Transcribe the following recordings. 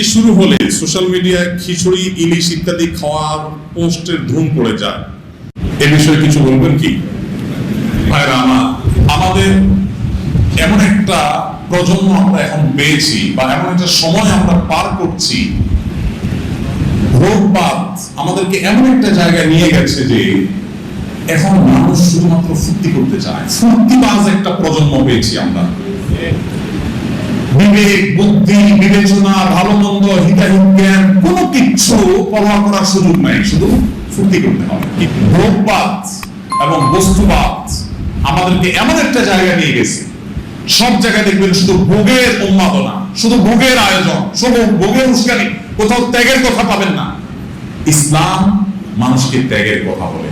বৃষ্টি শুরু হলে সোশ্যাল মিডিয়ায় খিচুড়ি, ইলিশ ইত্যাদি খাওয়ার পোস্টের ধুম পড়ে যায়। এ বিষয়ে কিছু বলবেন কি? আমাদের এমন একটা প্রজন্ম আমরা এখন পেয়েছি বা এমন একটা সময় আমরা পার করছি। ভোগবাদ আমাদেরকে এমন একটা জায়গায় নিয়ে গেছে যে এখন মানুষ শুধুমাত্র ফুর্তি করতে চায়। ফুর্তিবাজ একটা প্রজন্ম পেয়েছি আমরা। বিবেক, বুদ্ধি পরোয়া সুযোগ নাই শুধু ফুর্তি করতে হবে। ভোগবাদ এবং বস্তুবাদ আমাদেরকে এমন একটা জায়গায় নিয়ে গেছে। সব জায়গায় দেখবেন শুধু ভোগের উন্মাদনা, শুধু ভোগের আয়োজন, শুধু ভোগের উস্কানি, কোথাও ত্যাগের কথা পাবেন না। ইসলাম মানুষকে ত্যাগের কথা বলে।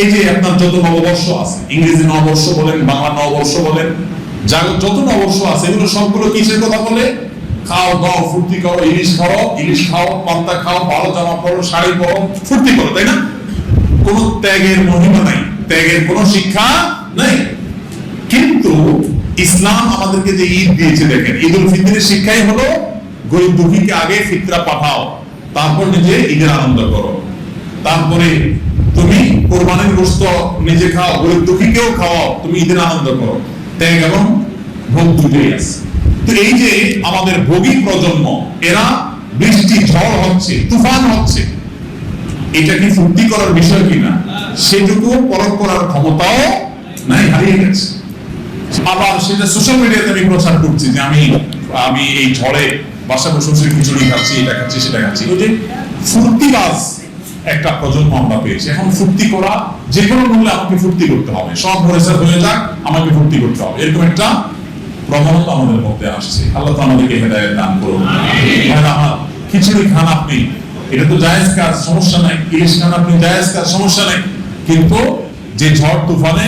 এই যে আপনার যত নববর্ষ আছে, ইংরেজি নববর্ষ বলেন, বাংলা নববর্ষ বলেন যা যত নববর্ষ আছে, এগুলো সবগুলো কিসের কথা বলে? খাও, দাও, ফুর্তি করো, ইলিশ খাও ইলিশ খাও, পান্তা খাও, ভালো জামা পরো, শাড়ি পরো, ফুর্তি করো, তাই না? কোন ত্যাগের মহিমা নাই, ত্যাগের কোন শিক্ষা নাই। কিন্তু ইসলাম আমাদেরকে যে ঈদ দিয়েছে, দেখেন ঈদ উল ফিতরের শিক্ষাই হলো, গরিব দুঃখীকে আগে ফিতরা পাঠাও, তারপর নিজে ঈদের আনন্দ করো। তারপরে তুমি কোরবানির গোস্ত নিজে খাও, গরিব দুঃখীকেও খাওয়াও, তুমি ঈদের আনন্দ করো। ত্যাগ এবং ভোগ দুটোই আছে। তো এই যে আমাদের ভোগী প্রজন্ম, এরা বৃষ্টি, ঝড় হচ্ছে, তুফান হচ্ছে, এটা কি ফুর্তি করার বিষয় কিনা সেটুকু পরখ করার ক্ষমতাও নাই, হারিয়ে গেছে। আবার সেটা সোশ্যাল মিডিয়াতে আমি প্রচার করছি যে আমি আমি এই ঝড়ে বাসা বসে খিচুড়ি খাচ্ছি, এটা খাচ্ছি, সেটা খাচ্ছি। ওই যে ফুর্তিবাজ একটা প্রজন্ম আমরা পেয়েছি। এখন ফুর্তি করা যে কোনো মূল্যে আমাকে ফুর্তি করতে হবে। সব ভরেসার হয়ে যাক, আমাকে ফুর্তি করতে হবে। এরকম একটা প্রবণতা আমাদের মধ্যে আসছে। আল্লাহ তো আমাদেরকে হেদায়ত দান করুন। আমার খিচুড়ি খান আপনি। এটা তো জায়েজ কাজ, সমস্যা নাই। ইলিশ খান আপনি, জায়েজ কাজ, সমস্যা নাই। কিন্তু যে ঝড় তুফানে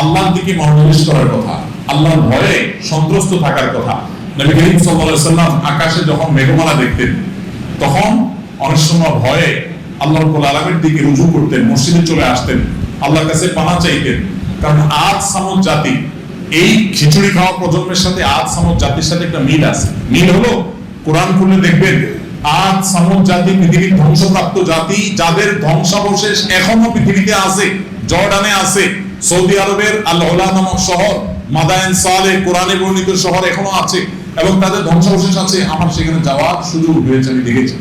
আল্লাহর দিকে মনোনিবেশ করার কথা, আল্লাহর ভয়ে সন্ত্রস্ত থাকার কথা, নবী করিম সাল্লাল্লাহু আলাইহি সাল্লাম আকাশে যখন মেঘমালা দেখতেন, তখন অনেক সময় ভয়ে আল্লাহ রাব্বুল আলামিনের দিকে রুজু করতেন, মসজিদে চলে আসতেন, আল্লাহর কাছে পানা চাইতেন। কারণ আজ সামুদ জাতি এই খিচুড়ি খাওয়া প্রজন্মের সাথে আজ সামুদ জাতির সাথে একটা মিল আছে। মিল হলো, কোরআন খুলে দেখবেন, আজ সামুদ জাতি পৃথিবীর ধ্বংসপ্রাপ্ত জাতি, যাদের ধ্বংসাবশেষ এখনও পৃথিবীতে আছে, জর্ডানে আছে, সৌদি আরবের আল্লাহ নামক শহর মাদায়ন সালে কোরআনে বর্ণিত শহর এখনও আছে, এবং তাদের ধ্বংসাবশেষ আছে। আমার সেখানে যাওয়ার সুযোগ হয়েছে, আমি দেখেছি।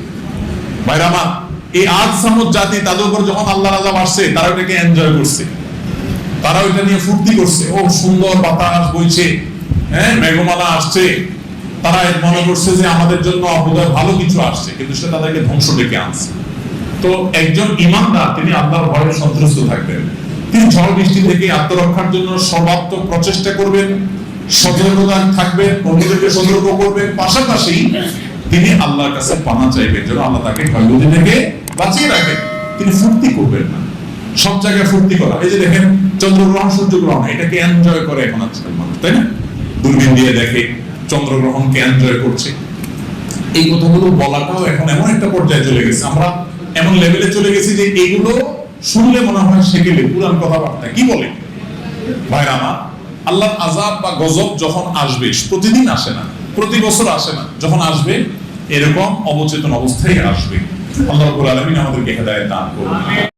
ভাইরা আমার, এই আজ সামুদ জাতি, তাদের উপর যখন আল্লাহ রাজা আসছে, তারা ওটাকে এনজয় করছে। তারা ওইটা নিয়ে ফুর্তি করছে। ও সুন্দর বাতাস বইছে হ্যাঁ মেঘমালা আসছে। তারা মনে করছে যে আমাদের জন্য বোধহয় ভালো কিছু আসছে, কিন্তু সে তাদেরকে ধ্বংস ডেকে আনছে। তো একজন ইমানদার, তিনি আল্লাহর ভয়ে সন্ত্রস্ত থাকবেন। তিনি ঝড় বৃষ্টি থেকে আত্মরক্ষার জন্য সর্বাত্মক প্রচেষ্টা করবেন, সতর্কতা থাকবেন, অন্যদেরকে সতর্ক করবেন। পাশাপাশি তিনি আল্লাহর কাছে পানা চাইবেন, যেন আল্লাহ তাকে ক্ষয়ক্ষতি থেকে বাঁচিয়ে রাখেন। তিনি ফুর্তি করবেন না। সব জায়গায় ফুর্তি করা। এই যে দেখেন, চন্দ্রগ্রহণ সূর্যগ্রহণ এটাকে এনজয় করে এখন আজকাল মানুষ, তাই না? দূরবীন দিয়ে দেখে চন্দ্রগ্রহণকে এনজয় করছে। এই কথাগুলো বলাটাও এখন এমন একটা পর্যায়ে চলে গেছে। আমরা এমন লেভেলে চলে গেছি যে এগুলো শুনলে মনে হয় সেকেলে পুরান কথাবার্তা। কি বলে? ভাইরা আমার আল্লাহ আজাব বা গজব যখন আসবে, প্রতিদিন আসে না, প্রতি বছর আসে না, যখন আসবে, এরকম অবচেতন অবস্থায় আসবে। আল্লাহ আলামিন আমাদেরকে হেদায়েত দান করুন।